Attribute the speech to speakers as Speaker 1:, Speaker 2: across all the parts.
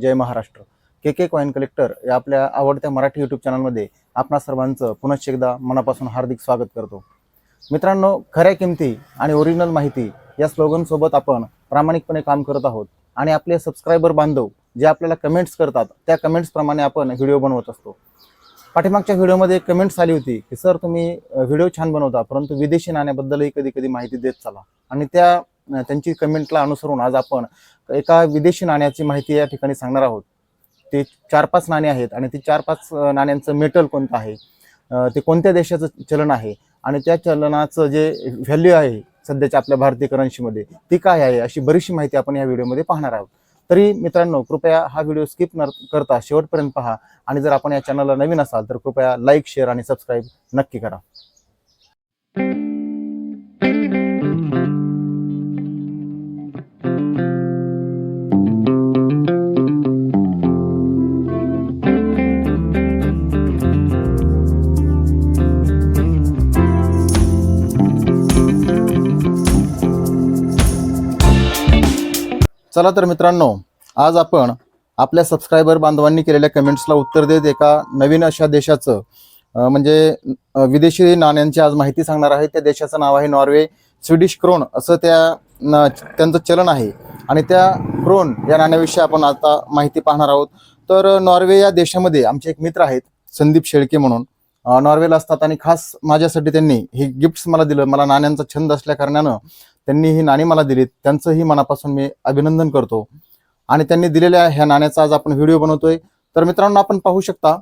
Speaker 1: जय Maharashtra. K K coin collector या आपल्या आवडत्या मराठी यूट्यूब चॅनलमध्ये आपणा सर्वांचं पुनश्च एकदा मनापासून हार्दिक स्वागत करतो. मित्रांनो खऱ्या किमती आणि ओरिजिनल माहिती या स्लोगनसोबत आपण प्रामाणिकपणे काम करत आहोत. आणि आपले सबस्क्रायबर बांधव जे आपल्याला कमेंट्स करतात त्या कमेंट्सप्रमाणे आपण व्हिडिओ बनवत असतो. पाठीमागच्या व्हिडिओमध्ये कमेंट्स आली होती की सर तुम्ही व्हिडिओ छान बनवता परंतु विदेशी नाण्याबद्दलही कधी कधी माहिती देत चला. आणि त्या त्यांची कमेंटला अनुसरून आज आपण एका विदेशी नाण्याची माहिती या ठिकाणी सांगणार आहोत. ते चार पाच नाणे आहेत आणि ते चार पाच नाण्यांचं मेटल कोणतं आहे? ते कोणत्या देशाचं चलन आहे? आणि त्या चलनाचं जे व्हॅल्यू आहे सध्याच्या आपल्या भारतीय करन्सीमध्ये ती काय आहे? अशी बरीचशी माहिती आपण या व्हिडिओमध्ये पाहणार आहोत. तरी मित्रांनो कृपया हा व्हिडिओ स्किप न करता शेवटपर्यंत पहा. आणि जर आपण या चॅनलला नवीन असाल तर कृपया लाईक शेअर आणि सबस्क्राईब नक्की करा. चला तर मित्रांनो आज आपण आपल्या सबस्क्रायबर बांधवांनी केलेल्या कमेंट्सला उत्तर देत एका नवीन अशा देशाचं म्हणजे विदेशी नाण्यांची आज माहिती सांगणार आहे. त्या देशाचं नाव आहे नॉर्वे. स्वीडिश क्रोन असं त्या त्यांचं चलन आहे. आणि त्या क्रोन या नाण्याविषयी आपण आता माहिती पाहणार आहोत. तर नॉर्वे या देशामध्ये आमचे एक मित्र आहेत संदीप शेळके म्हणून. नॉर्वेला असतात आणि खास माझ्यासाठी त्यांनी हे गिफ्ट्स मला दिलं. मला नाण्यांचा छंद असल्या कारणानं त्यांनी ही नाणी मला दिलीत. त्यांचंही मनापासून मी अभिनंदन करतो. आणि त्यांनी दिलेल्या ह्या नाण्याचा आज आपण व्हिडिओ बनवतोय. तर मित्रांनो आपण पाहू शकता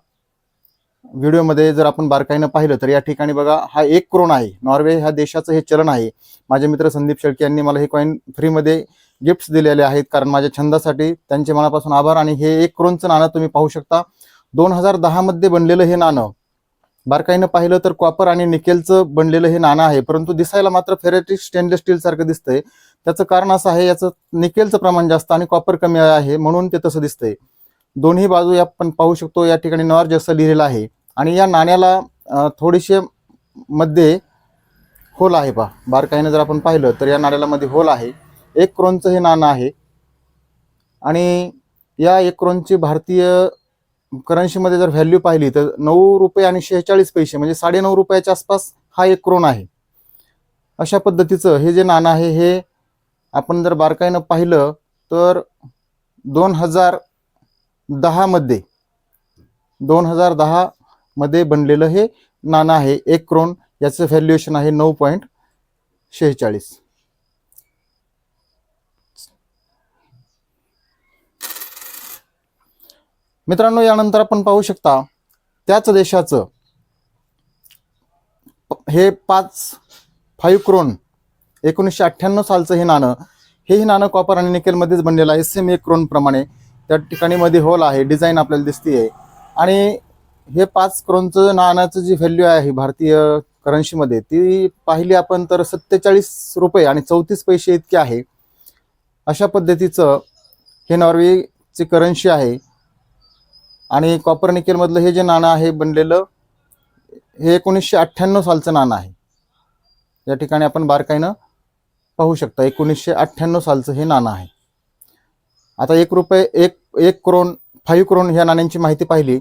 Speaker 1: व्हिडिओमध्ये जर आपण बारकाईनं पाहिलं तर या ठिकाणी बघा हा एक क्रोन आहे. नॉर्वे ह्या देशाचं हे चलन आहे. माझे मित्र संदीप शेळके यांनी मला हे कॉईन फ्रीमध्ये गिफ्ट्स दिलेले आहेत कारण माझ्या छंदासाठी त्यांचे मनापासून आभार. आणि हे एक क्रोनचं नाणं तुम्ही पाहू शकता. दोन हजार दहामध्ये बनलेलं हे नाणं बारकाईनं पाहिलं तर कॉपर आणि निकेलचं बनलेलं हे नाणं आहे. परंतु दिसायला मात्र फेरेटिक स्टेनलेस स्टील सारखं दिसतंय. त्याचं कारण असं आहे याचं निकेलचं प्रमाण जास्त आणि कॉपर कमी आहे म्हणून ते तसं दिसतंय. दोन्ही बाजू या आपण पाहू शकतो या ठिकाणी नॉर्ज असं लिहिलेलं आहे. आणि या नाण्याला थोडीशे मध्ये होल आहे पहा. बारकाईनं जर आपण पाहिलं तर या नाण्याला मध्ये होल आहे. एक क्रोनचं हे नाणं आहे. आणि या एक क्रोनची भारतीय करन्सीमध्ये जर व्हॅल्यू पाहिली तर नऊ रुपये आणि शेहेचाळीस पैसे म्हणजे साडेनऊ रुपयाच्या आसपास हा एक क्रोन आहे. अशा पद्धतीचं हे जे नाणं आहे हे आपण जर बारकाईनं पाहिलं तर दोन हजार दहामध्ये दोन हजार दहामध्ये बनलेलं हे नाणं आहे एक क्रोन याचं व्हॅल्युएशन आहे नऊ पॉईंट शेहेचाळीस. मित्रांनो यानंतर आपण पाहू शकता त्याच देशाचं हे पाच फाईव्ह क्रोन एकोणीसशे अठ्ठ्याण्णव सालचं हे नाणं हेही नाणं कॉपर आणि निकेलमध्येच बनलेलं आहे. सेम एक क्रोन प्रमाणे त्या ठिकाणी मध्ये होल आहे डिझाईन आपल्याला दिसतीये. आणि हे पाच क्रोनचं नाण्याचं जी व्हॅल्यू आहे भारतीय करन्सीमध्ये ती पाहिली आपण तर सत्तेचाळीस रुपये आणि चौतीस पैसे इतके आहे. अशा पद्धतीचं हे नॉर्वेची करन्सी आहे. आणि कॉपर निकेलमधलं हे जे नाणं आहे बनलेलं हे एकोणीसशे अठ्ठ्याण्णव सालचं नाणं आहे. या ठिकाणी आपण बारकाईनं पाहू शकता एकोणीसशे अठ्ठ्याण्णव सालचं हे नाणं आहे. आता एक रुपये एक एक क्रोन फाईव्ह क्रोन ह्या नाण्यांची माहिती पाहिली.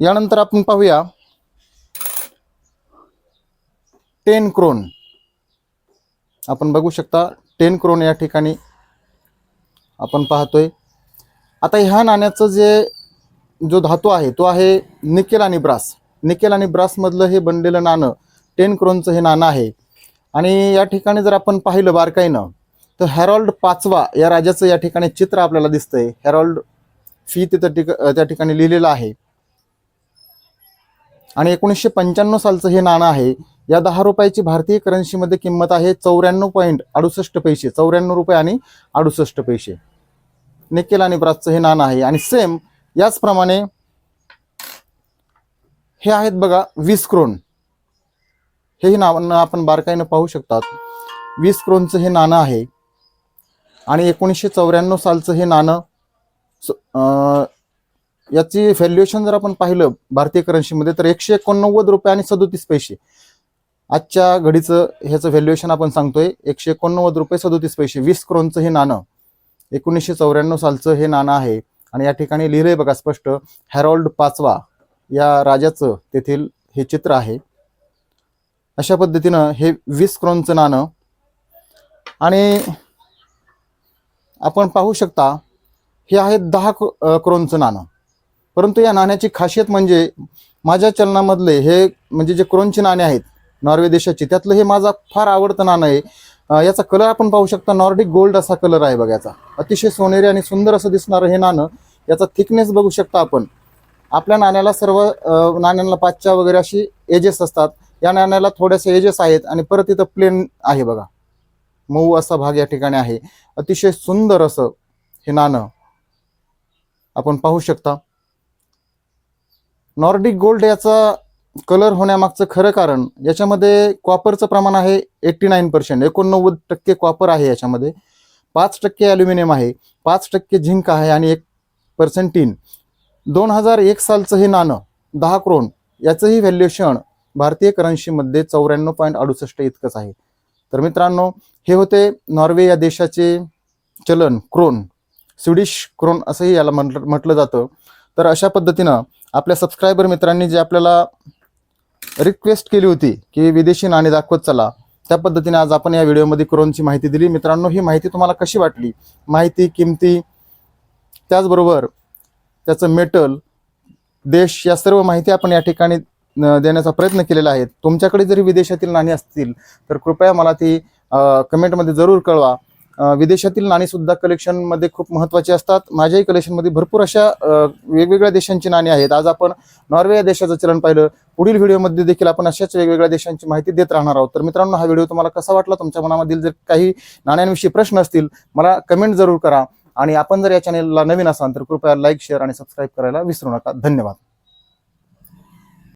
Speaker 1: यानंतर आपण पाहूया टेन क्रोन आपण बघू शकता टेन क्रोन या ठिकाणी आपण पाहतोय. आता ह्या नाण्याचं जे जो धातू आहे तो आहे निकेल आणि ब्रास. निकेल आणि ब्रासमधलं हे बनलेलं नाणं टेन क्रोनचं हे नाणं आहे. आणि या ठिकाणी जर आपण पाहिलं बारकाईनं तर हॅरॉल्ड पाचवा या राजाचं या ठिकाणी चित्र आपल्याला दिसतंय. हॅरॉल्ड फी तिथं टिक त्या ठिकाणी लिहिलेलं आहे. आणि एकोणीसशे पंच्याण्णव सालचं हे नाणं आहे. या दहा रुपयाची भारतीय करन्सीमध्ये किंमत आहे चौऱ्याण्णव पॉईंट अडुसष्ट पैसे. चौऱ्याण्णव रुपये आणि अडुसष्ट पैसे. निकेल आणि ब्रासचं हे नाणं आहे. आणि सेम याचप्रमाणे हे आहेत बघा वीस क्रोन. हेही नाव आपण बारकाईनं पाहू शकतात. वीस क्रोनचं हे नाणं आहे. आणि एकोणीसशे चौऱ्याण्णव सालचं हे नाणं याची व्हॅल्युएशन जर आपण पाहिलं भारतीय करन्सीमध्ये तर एकशे एकोणनव्वद रुपये आणि सदोतीस पैसे. आजच्या घडीचं ह्याचं व्हॅल्युएशन आपण सांगतोय एकशे एकोणनव्वद रुपये सदोतीस पैसे. वीस क्रोनचं हे नाणं एकोणीसशे चौऱ्याण्णव सालचं हे नाणं आहे. आणि या ठिकाणी लिहिलंय बघा स्पष्ट हॅरोल्ड पाचवा या राजाचं तेथील हे चित्र आहे. अशा पद्धतीनं हे वीस क्रोनचं नाणं आणि आपण पाहू शकता हे आहे दहा क्रो क्रोनचं नाणं. परंतु या नाण्याची खासियत म्हणजे माझ्या चलनामधले हे म्हणजे जे क्रोनचे नाणे आहेत नॉर्वे देशाचे त्यातलं हे माझा फार आवडतं नाणं आहे. याचा कलर आपण पाहू शकता. नॉर्डिक गोल्ड असा कलर आहे बघा याचा. अतिशय सोनेरी आणि सुंदर असं दिसणारं हे नाणं याचा थिकनेस बघू शकता आपण. आपल्या नाण्याला सर्व नाण्यांना पाचच्या वगैरे अशी एजेस असतात. या नाण्याला थोड्याशा एजेस आहेत आणि परत इथं प्लेन आहे बघा. मऊ असा भाग या ठिकाणी आहे. अतिशय सुंदर असं हे नाणं आपण पाहू शकता. नॉर्डिक गोल्ड याचा कलर होण्यामागचं खरं कारण याच्यामध्ये कॉपरचं प्रमाण आहे एट्टी नाईन पर्सेंट एकोणनव्वद टक्के कॉपर आहे याच्यामध्ये. पाच टक्के ॲल्युमिनियम आहे पाच टक्के झिंक आहे आणि एक पर्सेंट टीन. दोन हजार एक सालचं हे नाणं दहा क्रोन याचंही व्हॅल्युएशन भारतीय करन्सीमध्ये चौऱ्याण्णव पॉईंट अडुसष्ट इतकंच आहे. तर मित्रांनो हे होते नॉर्वे या देशाचे चलन क्रोन स्विडिश क्रोन असंही याला म्हटलं म्हटलं जातं. तर अशा पद्धतीनं आपल्या सबस्क्रायबर मित्रांनी जे आपल्याला रिक्वेस्ट केली होती की विदेशी नाणी दाखवत चला. त्या पद्धतीने आज आपण या व्हिडिओमध्ये क्रोनची माहिती दिली. मित्रांनो ही माहिती तुम्हाला कशी वाटली? माहिती किमती त्याचबरोबर त्याचं मेटल देश या सर्व माहिती आपण या ठिकाणी देण्याचा प्रयत्न केलेला आहे. तुमच्याकडे जरी विदेशातील नाणी असतील तर कृपया मला ती कमेंटमध्ये जरूर कळवा. विदेशातील नाणी सुद्धा कलेक्शनमध्ये खूप महत्त्वाचे असतात. माझ्याही कलेक्शनमध्ये भरपूर अशा वेगवेगळ्या देशांची नाणी आहेत. आज आपण नॉर्वे या देशाचं चलन पाहिलं. पुढील व्हिडिओमध्ये देखील आपण अशाच वेगवेगळ्या देशांची माहिती देत राहणार आहोत. तर मित्रांनो हा व्हिडिओ तुम्हाला कसा वाटला? तुमच्या मनामधील जर काही नाण्यांविषयी प्रश्न असतील मला कमेंट जरूर करा. आणि आपण जर या चॅनेलला नवीन असाल तर कृपया लाईक शेअर आणि सबस्क्राईब करायला विसरू नका. धन्यवाद.